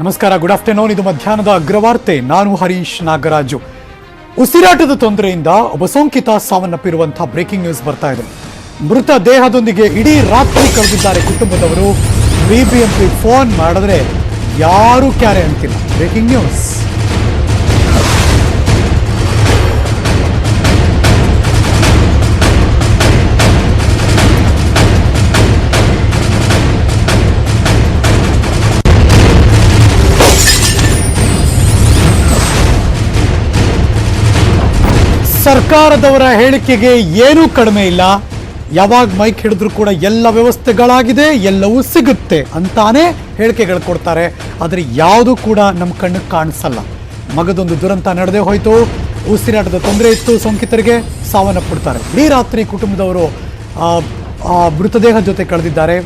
ನಮಸ್ಕಾರ good afternoon ಇದು ಮಧ್ಯಾಹ್ನದ ಅಗ್ರವಾರ್ತೆ. ನಾನು ಹರೀಶ್ ನಾಗರಾಜು. ಉಸಿರಾಟದ ತೊಂದರೆಯಿಂದ ಒಬ್ಬ ಸೋಂಕಿತ ಸಾವನ್ನಪ್ಪಿರುವಂತಹ ಬ್ರೇಕಿಂಗ್ ನ್ಯೂಸ್ ಬರ್ತಾ ಇದೆ. ಮೃತ ದೇಹದೊಂದಿಗೆ ಇಡೀ ರಾತ್ರಿ ಕಳೆದಿದ್ದಾರೆ ಕುಟುಂಬದವರು. ಬಿಬಿಎಂಪಿ ಫೋನ್ ಮಾಡಿದ್ರೆ ಯಾರೂ ಕ್ಯಾರೆ ಅಂತಿಲ್ಲ. ಬ್ರೇಕಿಂಗ್ ನ್ಯೂಸ್ ಸರ್ಕಾರದವರ ಹೇಳಿಕೆಗೆ ಏನೂ ಕಡಿಮೆ ಇಲ್ಲ. ಯಾವಾಗ ಮೈಕ್ ಹಿಡಿದ್ರು ಕೂಡ ಎಲ್ಲ ವ್ಯವಸ್ಥೆಗಳಾಗಿದೆ, ಎಲ್ಲವೂ ಸಿಗುತ್ತೆ ಅಂತಾನೆ ಹೇಳಿಕೆಗಳು ಕೊಡ್ತಾರೆ. ಆದರೆ ಯಾವುದೂ ಕೂಡ ನಮ್ಮ ಕಣ್ಣಿಗೆ ಕಾಣಿಸಲ್ಲ. ಮಗದೊಂದು ದುರಂತ ನಡೆದೇ ಹೋಯಿತು. ಉಸಿರಾಟದ ತೊಂದರೆ ಇತ್ತು ಸೋಂಕಿತರಿಗೆ ಸಾವನ್ನಪ್ಪಿಡ್ತಾರೆ ಇಡೀ ರಾತ್ರಿ ಕುಟುಂಬದವರು ಮೃತದೇಹ ಜೊತೆ ಕಳೆದಿದ್ದಾರೆ.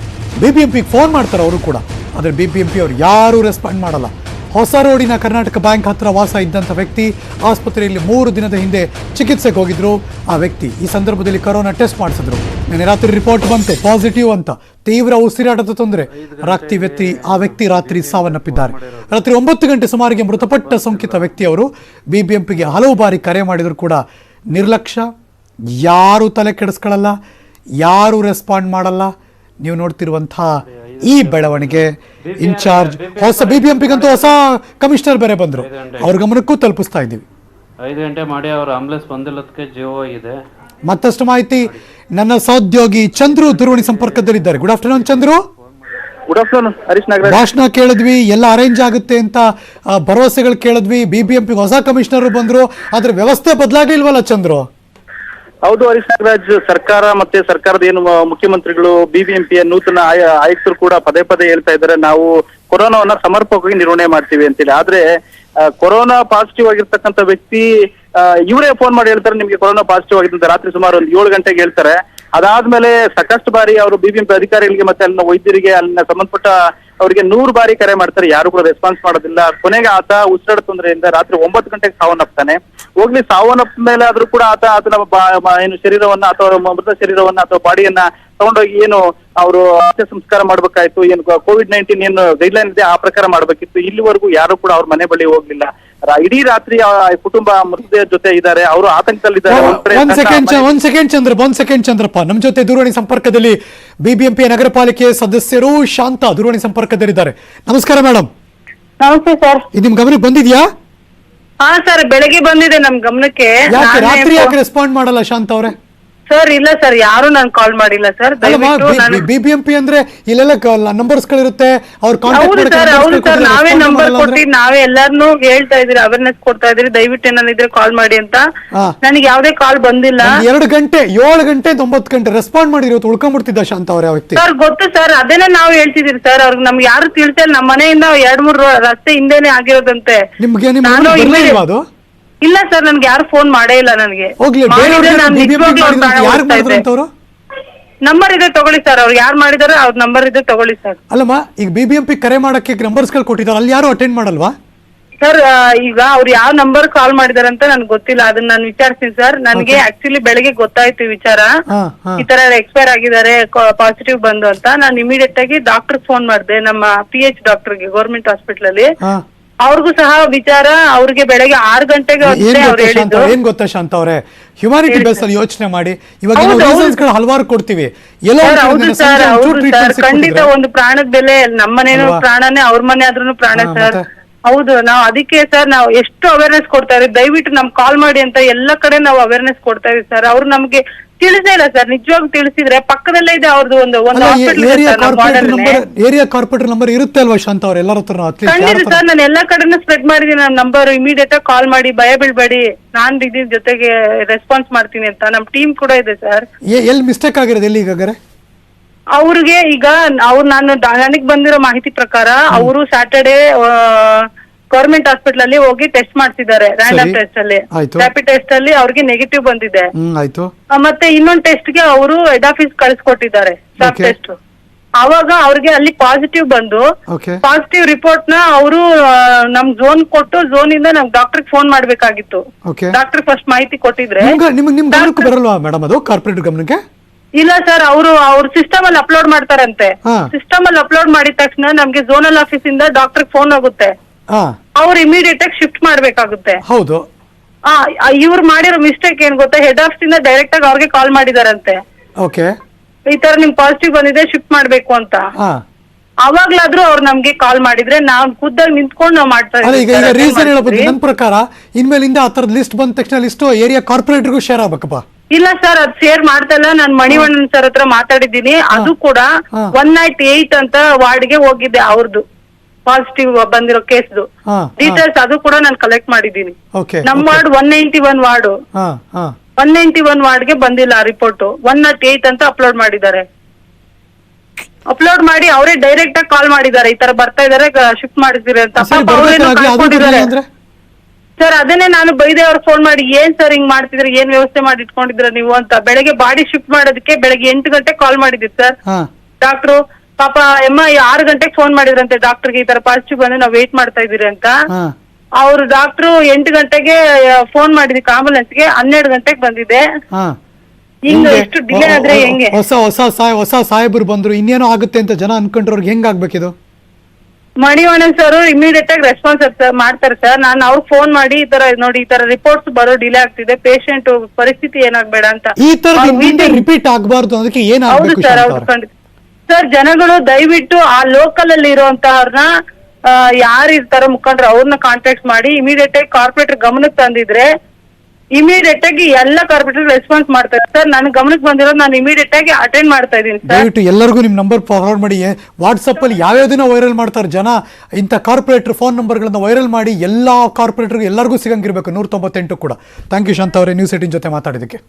ಬಿ ಬಿ ಎಂ ಪಿಗೆ ಫೋನ್ ಮಾಡ್ತಾರೆ ಅವರು ಕೂಡ. ಆದರೆ ಬಿ ಬಿ ಎಂ ಪಿ ಅವ್ರು ಯಾರೂ ರೆಸ್ಪಾಂಡ್ ಮಾಡಲ್ಲ. ಹೊಸ ರೋಡಿನ ಕರ್ನಾಟಕ ಬ್ಯಾಂಕ್ ಹತ್ತಿರ ವಾಸ ಇದ್ದಂಥ ವ್ಯಕ್ತಿ ಆಸ್ಪತ್ರೆಯಲ್ಲಿ ಮೂರು ದಿನದ ಹಿಂದೆ ಚಿಕಿತ್ಸೆಗೆ ಹೋಗಿದ್ರು. ಆ ವ್ಯಕ್ತಿ ಈ ಸಂದರ್ಭದಲ್ಲಿ ಕೊರೋನಾ ಟೆಸ್ಟ್ ಮಾಡಿಸಿದ್ರು. ನಿನ್ನೆ ರಾತ್ರಿ ರಿಪೋರ್ಟ್ ಬಂತು, ಪಾಸಿಟಿವ್ ಅಂತ. ತೀವ್ರ ಉಸಿರಾಟದ ತೊಂದರೆ. ರಾತ್ರಿ ವ್ಯಕ್ತಿ, ಆ ವ್ಯಕ್ತಿ ರಾತ್ರಿ ಸಾವನ್ನಪ್ಪಿದ್ದಾರೆ. ರಾತ್ರಿ ಒಂಬತ್ತು ಗಂಟೆ ಸುಮಾರಿಗೆ ಮೃತಪಟ್ಟ ಸೋಂಕಿತ ವ್ಯಕ್ತಿಯವರು ಬಿಬಿಎಂಪಿಗೆ ಹಲವು ಬಾರಿ ಕರೆ ಮಾಡಿದರೂ ಕೂಡ ನಿರ್ಲಕ್ಷ್ಯ ಯಾರೂ ತಲೆ ಕೆಡಿಸ್ಕೊಳ್ಳಲ್ಲ, ಯಾರೂ ರೆಸ್ಪಾಂಡ್ ಮಾಡಲ್ಲ. ನೀವು ನೋಡ್ತಿರುವಂತಹ ಈ ಬೆಳವಣಿಗೆ ಇನ್ಚಾರ್ಜ್ ಹೊಸ ಬಿಬಿಎಂಪಿಗಂತೂ ಹೊಸ ಕಮಿಷನರ್ ಬೇರೆ ಬಂದರು. ಅವ್ರ ಗಮನಕ್ಕೂ ತಲುಪಿಸ್ತಾ ಇದ್ದೀವಿ. ಐದು ಗಂಟೆ ಮಾಡಿ ಅವ್ರ ಆಂಬುಲೆನ್ಸ್ ಬಂದಿಲ್ಲದಕ್ಕೆ ಜೀವ ಹೋಗಿದೆ ಮತ್ತಷ್ಟು ಮಾಹಿತಿ ನನ್ನ ಸಹೋದ್ಯೋಗಿ ಚಂದ್ರು ದೂರವಾಣಿ ಸಂಪರ್ಕದಲ್ಲಿದ್ದಾರೆ. Good afternoon Chandru. Good afternoon Harish ನಗರ ಭಾಷಣ ಕೇಳಿದ್ವಿ ಎಲ್ಲ ಅರೇಂಜ್ ಆಗುತ್ತೆ ಅಂತ ಆ, ಭರವಸೆಗಳು ಕೇಳಿದ್ವಿ. ಬಿಬಿಎಂಪಿ ಹೊಸ ಕಮಿಷನರ್ ಬಂದ್ರು. ಆದ್ರೆ ವ್ಯವಸ್ಥೆ ಬದಲಾಗ್ಲಿಲ್ವಲ್ಲ ಚಂದ್ರು? ಹೌದು ಹರೀಶ್ ನಾಗರಾಜ್, ಸರ್ಕಾರ ಮತ್ತೆ ಸರ್ಕಾರದ ಏನು ಮುಖ್ಯಮಂತ್ರಿಗಳು, ಬಿಬಿಎಂಪಿಯ ನೂತನ ಆಯ- ಆಯುಕ್ತರು ಕೂಡ ಪದೇ ಪದೇ ಹೇಳ್ತಾ ಇದ್ದಾರೆ, ನಾವು ಕೊರೋನಾವನ್ನ ಸಮರ್ಪಕವಾಗಿ ನಿರ್ವಹಣೆ ಮಾಡ್ತೀವಿ ಅಂತೇಳಿ ಆದ್ರೆ ಕೊರೋನಾ ಪಾಸಿಟಿವ್ ಆಗಿರ್ತಕ್ಕಂಥ ವ್ಯಕ್ತಿ ಇವರೇ ಫೋನ್ ಮಾಡಿ ಹೇಳ್ತಾರೆ, ನಿಮ್ಗೆ ಕೊರೋನಾ ಪಾಸಿಟಿವ್ ಆಗಿದೆ ರಾತ್ರಿ ಸುಮಾರು ಒಂದು ಏಳು ಗಂಟೆಗೆ ಹೇಳ್ತಾರೆ. ಅದಾದ್ಮೇಲೆ ಸಾಕಷ್ಟು ಬಾರಿ ಅವರು ಬಿಬಿಎಂಪಿ ಅಧಿಕಾರಿಗಳಿಗೆ ಮತ್ತೆ ಅಲ್ಲಿನ ವೈದ್ಯರಿಗೆ, ಅಲ್ಲಿನ ಸಂಬಂಧಪಟ್ಟ ಅವರಿಗೆ ನೂರು ಬಾರಿ ಕರೆ ಮಾಡ್ತಾರೆ. ಯಾರು ಕೂಡ ರೆಸ್ಪಾನ್ಸ್ ಮಾಡೋದಿಲ್ಲ. ಕೊನೆಗೆ ಆತ ಉಸಿರಾಟ ತೊಂದರೆಯಿಂದ ರಾತ್ರಿ ಒಂಬತ್ತು ಗಂಟೆಗೆ ಸಾವನ್ನಪ್ತಾನೆ. ಹೋಗ್ಲಿ, ಸಾವನ್ನಪ್ಪ ಮೇಲೆ ಆದ್ರೂ ಕೂಡ ಆತ ಆತನ ಏನು ಶರೀರವನ್ನ ಅಥವಾ ಮೃತ ಶರೀರವನ್ನ ಅಥವಾ ಬಾಡಿಯನ್ನ ತಗೊಂಡೋಗಿ ಏನು ಅವರು ಅಂತ್ಯ ಸಂಸ್ಕಾರ ಮಾಡ್ಬೇಕಾಯ್ತು, ಏನು ಕೋವಿಡ್ ನೈನ್ಟೀನ್ ಏನು ಗೈಡ್ಲೈನ್ ಇದೆ, ಆ ಪ್ರಕಾರ ಮಾಡ್ಬೇಕಿತ್ತು. ಇಲ್ಲಿವರೆಗೂ ಯಾರು ಕೂಡ ಅವ್ರ ಮನೆ ಬಳಿ ಹೋಗ್ಲಿಲ್ಲ. ಇಡೀ ರಾತ್ರಿ ಆ ಕುಟುಂಬ ಮೃತದೇಹ ಜೊತೆ ಇದ್ದಾರೆ. ಅವರು ಆತಂಕದಲ್ಲಿದ್ದಾರೆ. ಒಂದ್ ಸೆಕೆಂಡ್ ಒಂದ್ ಸೆಕೆಂಡ್ ಚಂದ್ರ ಒಂದ್ ಸೆಕೆಂಡ್ ಚಂದ್ರಪ್ಪ ನಮ್ ಜೊತೆ ದೂರವಾಣಿ ಸಂಪರ್ಕದಲ್ಲಿ ಬಿಬಿಎಂಪಿ ನಗರ ಪಾಲಿಕೆ ಸದಸ್ಯರು ಶಾಂತ ದೂರವಾಣಿ ಸಂಪರ್ಕದಲ್ಲಿದ್ದಾರೆ. ನಮಸ್ಕಾರ ಮೇಡಮ್ ನಮಸ್ತೆ ಸರ್ ಇದು ನಿಮ್ ಗಮನಕ್ಕೆ ಬಂದಿದ್ಯಾ? ಹಾ ಸರ್ ಬೆಳಗ್ಗೆ ಬಂದಿದೆ ನಮ್ ಗಮನಕ್ಕೆ. ಯಾಕೆ ರಾತ್ರಿ ಯಾಕೆ ರೆಸ್ಪಾಂಡ್ ಮಾಡಲ್ಲ ಶಾಂತ ಅವರೇ? ಸರ್ ಇಲ್ಲ ಸರ್ ಯಾರು ನಾನು ಕಾಲ್ ಮಾಡಿಲ್ಲ ಸರ್ ದಯವಿಟ್ಟು ನಾನು ಬಿಬಿಎಂಪಿ ಅಂದ್ರೆ ಇಲ್ಲೆಲ್ಲ ನಂಬರ್ಸ್ ಗಳಿರುತ್ತೆ ಅವ್ರ ಹೌದು ಸರ್ ಹೌದು ಸರ್ ನಾವೇ ನಂಬರ್ ಕೊಟ್ಟಿ ನಾವೇ ಎಲ್ಲಾರ್ನು ಹೇಳ್ತಾ ಇದ್ರಿ ಅವೇರ್ನೆಸ್ ಕೊಡ್ತಾ ಇದ್ರಿ ದಯವಿಟ್ಟು ಏನಾದ್ರು ಕಾಲ್ ಮಾಡಿ ಅಂತ. ನನಗೆ ಯಾವ್ದೇ ಕಾಲ್ ಬಂದಿಲ್ಲ. ಎರಡು ಗಂಟೆ ಏಳು ಗಂಟೆ ಒಂಬತ್ತು ಗಂಟೆ ರೆಸ್ಪಾಂಡ್ ಮಾಡಿ ಇವತ್ತು ಉಳ್ಕೊಂಡ್ಬಿಡ್ತಿದ್ದ ಶಾಂತ ಅವ್ರ ವ್ಯಕ್ತಿ. ಸರ್ ಗೊತ್ತು ಸರ್ ಅದನ್ನ ನಾವು ಹೇಳ್ತಿದೀವಿ ಸರ್ ಅವ್ರಿಗೆ ನಮ್ಗೆ ಯಾರು ತಿಳಿಸ ನಮ್ಮ ಮನೆಯಿಂದ ಎರಡ್ ಮೂರು ರಸ್ತೆ ಹಿಂದೆನೆ ಆಗಿರೋದಂತೆ. ನಿಮ್ಗೆ ಇಲ್ವಾ ಅದು? ಇಲ್ಲ ಸರ್ ನನ್ಗೆ ಯಾರು ಫೋನ್ ಮಾಡೇ ಇಲ್ಲ ನನಗೆ. ಹೋಗ್ಲಿ ಬೇರೆಯವ್ರಿಗೆ ಮಾಡಿದ್ರು. ಅಂತವ್ರು? ನಂಬರ್ ಇದೆ ತಗೊಳ್ಳಿ ಸರ್ ಅವ್ರು ಯಾರು ಮಾಡಿದಾರೆ ಅವ್ರ ನಂಬರ್ ಇದೆ ತಗೊಳ್ಳಿ ಸರ್. ಅಲ್ಲಮ್ಮ ಈಗ ಬಿಬಿಎಂಪಿ ಕರೆ ಮಾಡಕ್ಕೆ ನಂಬರ್ಸ್ಗಳು ಕೊಟ್ಟಿದ್ದಾರೆ ಅಲ್ಲಿ ಯಾರು ಅಟೆಂಡ್ ಮಾಡಲ್ವಾ? ಸರ್ ಆ, ಈಗ ಅವ್ರು ಯಾವ ನಂಬರ್ ಕಾಲ್ ಮಾಡಿದಾರೆ ಅಂತ ನನ್ಗೆ ಗೊತ್ತಿಲ್ಲ ಅದನ್ನ ನಾನು ವಿಚಾರಿಸ್ತೀನಿ ಸರ್. ನನಗೆ ಆಕ್ಚುಲಿ ಬೆಳಗ್ಗೆ ಗೊತ್ತಾಯ್ತು ಈ ವಿಚಾರ. ಹಾ ಹಾ. ಈ ತರ ಎಕ್ಸ್ಪೈರ್ ಆಗಿದ್ದಾರೆ ಪಾಸಿಟಿವ್ ಬಂದು ಅಂತ. ನಾನು ಇಮಿಡಿಯೇಟ್ ಆಗಿ ಡಾಕ್ಟರ್ ಫೋನ್ ಮಾಡಿದೆ ನಮ್ಮ ಪಿ ಎಚ್ ಡಾಕ್ಟರ್ಗೆ ಗೌರ್ಮೆಂಟ್ ಹಾಸ್ಪಿಟಲ್ ಅಲ್ಲಿ. ಹಾ. ಅವ್ರಿಗೂ ಸಹ ವಿಚಾರ ಅವ್ರಿಗೆ ಬೆಳಗ್ಗೆ ಆರು ಗಂಟೆಗೆ ಏನ್ ಅಷ್ಟೇ ಅವ್ರು ಗೊತ್ತಾ ಶಾಂತ ಹೇಳಿದ್ದು ಏನ್ ಗೊತ್ತಾ ಶಾಂತ ಅವರೇ? ಹ್ಯುಮಾನಿಟಿ ಬೇಸ್ ಅಲ್ಲಿ ಯೋಚನೆ ಮಾಡಿ. ಇವಾಗ ಹೌದು, ನಾವು ಹೌದು. ರೀಸನ್ಸ್ಗಳು ಹಲವಾರು ಕೊಡ್ತೀವಿ. ಎಲ್ಲ ಸರ್ ಹೌದು ಸರ್ ಸಂಜೆ ಒಂಚೂರು ಹೌದು ಸರ್. ಖಂಡಿತ ಒಂದು ಪ್ರಾಣದ ಬೆಲೆ ನಮ್ಮ ಮನೇನು ಅಲ್ವಾ? ಪ್ರಾಣನೇ ಅವ್ರ ಮನೆ ಆದ್ರೂ ಪ್ರಾಣ ಹಾ, ಸರ್. ಮತ್ತೆ? ಹೌದು ನಾವು ಅದಕ್ಕೆ ಸರ್ ನಾವು ಎಷ್ಟು ಅವೇರ್ನೆಸ್ ಕೊಡ್ತಾ ಇದ್ದೀವಿ. ದಯವಿಟ್ಟು ನಮ್ ಕಾಲ್ ಮಾಡಿ ಅಂತ ಎಲ್ಲ ಕಡೆ ನಾವು ಅವೇರ್ನೆಸ್ ಕೊಡ್ತಾ ಇದೀವಿ ಸರ್. ಅವ್ರು ನಮ್ಗೆ ತಿಳಿಸೇ ಇಲ್ಲ ಸರ್. ನಿಜವಾಗ್ ತಿಳಿಸಿದ್ರೆ ಪಕ್ಕದಲ್ಲೇ ಇದೆ ಅವ್ರದ್ದು ಒಂದು ಒಂದು hospital area corporator number area corporator number ಇರುತ್ತೆ ಅಲ್ವಾ ಶಾಂತ ಅವ್ರ? ಎಲ್ಲರ ಹತ್ರ ಖಂಡಿತ ಸರ್ ನಾನು ಎಲ್ಲಾ ಕಡೆನೂ ಸ್ಪ್ರೆಡ್ ಮಾಡಿದೀನಿ ನನ್ನ ನಂಬರ್ ಇಮಿಡಿಯೇಟ್ ಆಗಿ ಕಾಲ್ ಮಾಡಿ ಭಯ ಬೀಳ್ಬೇಡಿ. ನಾನ್ ಇದ್ರ ಜೊತೆಗೆ ರೆಸ್ಪಾನ್ಸ್ ಮಾಡ್ತೀನಿ ಅಂತ. ನಮ್ ಟೀಮ್ ಕೂಡ ಇದೆ ಸರ್. ಎಲ್ಲಿ ಮಿಸ್ಟೇಕ್ ಆಗಿರೋದು ಎಲ್ಲಿ ಈಗಾಗರೆ ಅವ್ರಿಗೆ ಈಗ ಅವ್ರು ನಾನು ನನಗ್ ಬಂದಿರೋ ಮಾಹಿತಿ ಪ್ರಕಾರ ಅವರು ಸ್ಯಾಟರ್ಡೆ ಗೌರ್ಮೆಂಟ್ ಹಾಸ್ಪಿಟಲ್ ಅಲ್ಲಿ ಹೋಗಿ ಟೆಸ್ಟ್ ಮಾಡ್ತಿದ್ದಾರೆ ರ್ಯಾಂಡಮ್ ಸರಿ. ಟೆಸ್ಟ್ ಅಲ್ಲಿ. ಆಯ್ತು. ರ್ಯಾಪಿಡ್ ಟೆಸ್ಟ್ ಅಲ್ಲಿ ಅವ್ರಿಗೆ ನೆಗೆಟಿವ್ ಬಂದಿದೆ. ಹ್ಮ್ ಆಯ್ತು. ಆ, ಮತ್ತೆ ಇನ್ನೊಂದ್ ಟೆಸ್ಟ್ಗೆ ಅವರು ಹೆಡ್ ಆಫೀಸ್ ಕಳಿಸ್ಕೊಟ್ಟಿದ್ದಾರೆ Okay. ಟೆಸ್ಟ್ ಅವಾಗ ಅವ್ರಿಗೆ ಅಲ್ಲಿ ಪಾಸಿಟಿವ್ ಬಂದು ಓಕೆ ಪಾಸಿಟಿವ್ ರಿಪೋರ್ಟ್ನ ಅವರು ನಮ್ ಝೋನ್ ಕೊಟ್ಟು ಝೋನ್ ಇಂದ ನಮ್ ಡಾಕ್ಟರ್ ಫೋನ್ ಮಾಡ್ಬೇಕಾಗಿತ್ತು. ಓಕೆ ಡಾಕ್ಟರ್ ಫಸ್ಟ್ ಮಾಹಿತಿ ಕೊಟ್ಟಿದ್ರೆ. ನಿಮ್ಗೆ ನಿಮ್ಗೆ ನಿಮ್ ಗಮನಕ್ಕೆ ಬರಲ್ವಾ ಮೇಡಮ್ ಅದು ಕಾರ್ಪೊರೇಟರ್ ಗಮನಕ್ಕೆ? ಇಲ್ಲ ಸರ್ ಅವರು ಅವ್ರ ಸಿಸ್ಟಮ್ ಅಲ್ಲಿ ಅಪ್ಲೋಡ್ ಮಾಡ್ತಾರಂತೆ. ಹಾ. ಸಿಸ್ಟಮ್ ಅಲ್ಲಿ ಅಪ್ಲೋಡ್ ಮಾಡಿದ ತಕ್ಷಣ ನಮ್ಗೆ ಝೋನಲ್ ಆಫೀಸ್ ಇಂದ ಡಾಕ್ಟರ್ ಫೋನ್ ಹೋಗುತ್ತೆ. ಹಾ ಅವ್ರು ಇಮಿಡಿಯೇಟ್ ಆಗಿ ಶಿಫ್ಟ್ ಮಾಡ್ಬೇಕಾಗುತ್ತೆ. ಹೌದು. ಆ ಇವ್ರು ಮಾಡಿರೋ ಮಿಸ್ಟೇಕ್ ಏನ್ ಗೊತ್ತಾ? ಹೆಡ್ ಆಫೀಸ್ ಇಂದ ಡೈರೆಕ್ಟ್ ಆಗಿ ಅವ್ರಿಗೆ ಕಾಲ್ ಮಾಡಿದಾರಂತೆ. ಓಕೆ. ಈ ತರ ನಿಮ್ ಪಾಸಿಟಿವ್ ಬಂದಿದೆ ಶಿಫ್ಟ್ ಮಾಡ್ಬೇಕು ಅಂತ. ಹಾ. ಅವಾಗ್ಲಾದ್ರೂ ಅವ್ರು ನಮ್ಗೆ ಕಾಲ್ ಮಾಡಿದ್ರೆ ನಾವ್ ಖುದ್ದಾಗಿ ನಿಂತ್ಕೊಂಡು ನಾವ್ ಮಾಡ್ತಾ ಅಲ್ಲ ಈಗ. ರೀಸನ್. ನನ್ನ ಪ್ರಕಾರ ಇನ್ಮೇಲಿಂದ ಆ ಥರದ ಲಿಸ್ಟ್ ಬಂದ ತಕ್ಷಣ ಲಿಸ್ಟ್ ಏರಿಯಾ ಕಾರ್ಪೊರೇಟರ್ಗೂ ಶೇರ್ ಆಗ್ಬೇಕಪ್ಪ. ಇಲ್ಲ ಸರ್ ಅದ್ ಶೇರ್ ಮಾಡ್ತಲ್ಲ ನಾನ್ ಮಣಿವಣ್ಣನ್ ಸರ್ ಹತ್ರ ಮಾತಾಡಿದ್ದೀನಿ. ಅದು ಕೂಡ. ಒನ್ ನೈಟ್ ಏಟ್ ಅಂತ ವಾರ್ಡ್ಗೆ ಹೋಗಿದ್ದೆ ಅವ್ರದ್ದು ಪಾಸಿಟಿವ್ ಬಂದಿರೋ ಕೇಸ್ದು. ಹಾ ಡೀಟೇಲ್ಸ್ ಅದು ಕೂಡ ನಾನು ಕಲೆಕ್ಟ್ ಮಾಡಿದ್ದೀನಿ. ಓಕೆ ನಮ್ ward one ninety one ward. ಹಾ ಹಾ. ಒನ್ ನೈಂಟಿ ಒನ್ ವಾರ್ಡ್ಗೆ ಬಂದಿಲ್ಲ ರಿಪೋರ್ಟ್ ಒನ್ ನಾಟ್ ಏಟ್ ಅಂತ ಅಪ್ಲೋಡ್ ಮಾಡಿದ್ದಾರೆ. ಅಪ್ಲೋಡ್ ಮಾಡಿ ಅವರೇ ಡೈರೆಕ್ಟ್ ಆಗಿ ಕಾಲ್ ಮಾಡಿದ್ದಾರೆ. ಈ ತರ ಬರ್ತಾ ಇದಾರೆ ಶಿಫ್ಟ್ ಮಾಡಿದ್ರೆ ಅಂತ. ಸರಿ ಪಾಪ ಅವ್ರೇನೋ ಬರ್ಬೇಕಾಗ್ಲಿ ಅದು ಕಾಯ್ಕೊಂಡಿದ್ದಾರೆ. ಬರ್ಲಿಲ್ಲ ಅಂದ್ರೆ? ಸರ್ ಅದನ್ನೇ ನಾನು ಬೈದೆ ಅವ್ರು ಫೋನ್ ಮಾಡಿ ಏನ್ ಸರ್ ಹಿಂಗ್ ಮಾಡ್ತಿದ್ರೆ? ಏನ್ ವ್ಯವಸ್ಥೆ ಮಾಡಿ ಇಟ್ಕೊಂಡಿದ್ರ ನೀವು? ಅಂತ. ಬೆಳಗ್ಗೆ ಬಾಡಿ ಶಿಫ್ಟ್ ಮಾಡೋದಕ್ಕೆ ಬೆಳಗ್ಗೆ ಎಂಟು ಗಂಟೆ ಕಾಲ್ ಮಾಡಿದ್ರಿ ಸರ್ ಹಾ. ಡಾಕ್ಟ್ರು ಪಾಪ ಎಮ್ಮ ಆರು ಗಂಟೆಗೆ ಫೋನ್ ಮಾಡಿದ್ರಂತೆ ಡಾಕ್ಟರ್ಗೆ ಈ ತರ ಪಾಸಿಟಿವ್ ಬಂದು ನಾವು ವೇಟ್ ಮಾಡ್ತಾ ಇದೀರಿ ಅಂತ. ಹಾ. ಅವ್ರು ಡಾಕ್ಟ್ರು ಎಂಟು ಗಂಟೆಗೆ ಫೋನ್ ಮಾಡಿದಕ್ಕೆ ಆಂಬುಲೆನ್ಸ್ಗೆ ಹನ್ನೆರಡು ಗಂಟೆಗೆ ಬಂದಿದೆ. ಹಾ. ಹಿಂಗ? ಎಷ್ಟು ಡಿಲೇ ಆದ್ರೆ ಹೆಂಗೆ? ಹೊಸ ಹೊಸ ಸಾಯ್ ಹೊಸ ಸಾಹೇಬರು ಬಂದ್ರು ಇನ್ನೇನೋ ಆಗುತ್ತೆ ಅಂತ ಜನ ಅನ್ಕೊಂಡ್ರವ್ರಿಗೆ ಹೆಂಗ್ ಆಗ್ಬೇಕಿದು ಮಣಿವಣ್ಣನ್ ಸರ್ ಇಮಿಡಿಯೇಟ್ ಆಗಿ ರೆಸ್ಪಾನ್ಸ್ ಮಾಡ್ತಾರೆ ಸರ್ ನಾನು ಅವ್ರಿಗೆ ಫೋನ್ ಮಾಡಿ ಈ ತರ ನೋಡಿ ಈ ತರ ರಿಪೋರ್ಟ್ಸ್ ಬರೋ ಡಿಲೇ ಆಗ್ತಿದೆ ಪೇಷಂಟ್ ಪರಿಸ್ಥಿತಿ ಏನಾಗ್ಬೇಡ ಅಂತ. ಈ ತರ ಅವ್ರು ರಿಪೀಟ್ ಆಗಬಾರ್ದು ಅದಕ್ಕೆ ಏನಾಗಬೇಕು ಹೌದು ಆಗ್ಬೇಕು ಸರ್ ಹೌದು ಖಂಡಿತ. ಸರ್ ಜನಗಳು ದಯವಿಟ್ಟು ಆ ಲೋಕಲ್ ಅಲ್ಲಿ ಇರುವಂತಹವ್ರನ್ನ ಯಾರು ಇರ್ತಾರೋ ಮುಖಂಡ್ರು ಅವ್ರನ್ನ ಕಾಂಟ್ಯಾಕ್ಟ್ ಮಾಡಿ ಇಮಿಡಿಯೇಟ್ ಆಗಿ ಕಾರ್ಪೊರೇಟರ್ ಗಮನಕ್ಕೆ ತಂದಿದ್ರೆ ಇಮಿಡಿಯೇಟ್ ಆಗಿ ಎಲ್ಲ ಕಾರ್ಪೊರೇಟರ್ ರೆಸ್ಪಾನ್ಸ್ ಮಾಡ್ತಾರೆ. ಸರ್ ನನ್ ಗಮನಕ್ಕೆ ಬಂದಿರೋದು ನಾನು ಇಮಿಡಿಯೇಟ್ ಆಗಿ ಅಟೆಂಡ್ ಮಾಡ್ತಾ ಇದೀನಿ ಸರ್ ದಯವಿಟ್ಟು ಎಲ್ಲರಿಗೂ ನಿಮ್ಮ ನಂಬರ್ ಫಾರ್ವರ್ಡ್ ಮಾಡಿ. ವಾಟ್ಸಪ್ ಅಲ್ಲಿ ಯಾವ್ಯಾವ್ದನ್ನ ವೈರಲ್ ಮಾಡ್ತಾರೆ ಜನ, ಇಂಥ ಕಾರ್ಪೊರೇಟರ್ ಫೋನ್ ನಂಬರ್ ಗಳನ್ನ ವೈರಲ್ ಮಾಡಿ ಎಲ್ಲಾ ಕಾರ್ಪೊರೇಟರ್ ಎಲ್ಲರಿಗೂ ಸಿಗಂಗಿರ್ಬೇಕು, ನೂರ ತೊಂಬತ್ತೆಂಟು ಕೂಡ. ಥ್ಯಾಂಕ್ ಯು ಶಾಂತ ಅವರೇ ನ್ಯೂಸ್ ಏಟಿನ್ ಜೊತೆ ಮಾತಾಡಿದ್ದಕ್ಕೆ.